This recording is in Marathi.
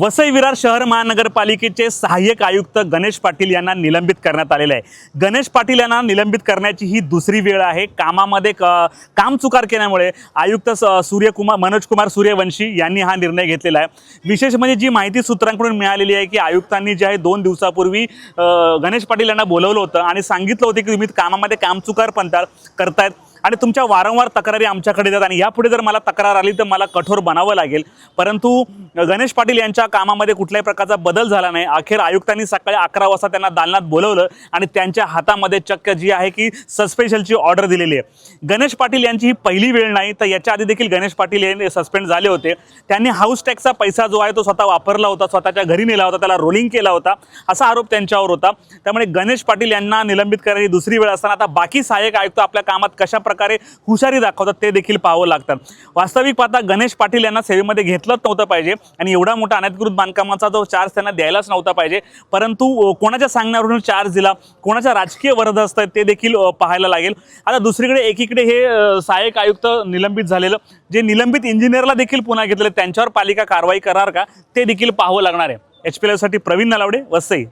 वसई विरार शहर महानगरपालिकेचे सहाय्यक आयुक्त गणेश पाटील यांना निलंबित करण्यात आलेलं आहे. गणेश पाटील यांना निलंबित करण्याची ही दुसरी वेळ आहे. कामामध्ये क काम चुकार केल्यामुळे आयुक्त स- सूर्यकुमार मनोज कुमार सूर्यवंशी यांनी हा निर्णय घेतलेला आहे. विशेष म्हणजे जी माहिती सूत्रांकडून मिळालेली आहे की आयुक्तांनी जे आहे दोन दिवसापूर्वी गणेश पाटील यांना बोलवलं होतं आणि सांगितलं होतं की तुम्ही कामामध्ये कामचुकार पण करतायत. आणि तुमच्या वारंवार तक्रारी आमच्याकडे येतात. आणि यापुढे जर मला तक्रार आली तर मला कठोर बनावं लागेल. परंतु गणेश पाटील यांच्या कामामध्ये कुठल्याही प्रकारचा बदल झाला नाही. अखेर आयुक्तांनी सकाळी अकरा वाजता त्यांना दालनात बोलवलं आणि त्यांच्या हातामध्ये चक्क जी आहे की सस्पेन्शनची ऑर्डर दिलेली आहे. गणेश पाटील यांची ही पहिली वेळ नाही तर याच्या आधी देखील गणेश पाटील हे सस्पेंड झाले होते. त्यांनी हाऊस टॅक्सचा पैसा जो आहे तो स्वतः वापरला होता स्वतःच्या घरी नेला होता त्याला रोलिंग केला होता असा आरोप त्यांच्यावर होता. त्यामुळे गणेश पाटील यांना निलंबित करण्याची दुसरी वेळ असताना आता बाकी सहाय्यक आयुक्त आपल्या कामात कशा प्रकारे हुशारी दाखवतात ते देखील पाहावं लागतं. वास्तविक पाहता गणेश पाटील यांना सेवेमध्ये घेतलंच नव्हतं पाहिजे आणि एवढा मोठा अनधिकृत बांधकामाचा जो चार्ज त्यांना द्यायलाच नव्हता पाहिजे. परंतु कोणाच्या सांगण्यावरून चार्ज दिला कोणाच्या राजकीय वरद असतात ते देखील पाहायला लागेल. आता दुसरीकडे एकीकडे हे सहाय्यक आयुक्त निलंबित झालेलं जे निलंबित इंजिनियरला देखील पुन्हा घेतलेलं त्यांच्यावर पालिका कारवाई करणार का ते देखील पाहावं लागणार आहे. एच पी साठी प्रवीण नलावडे वसई.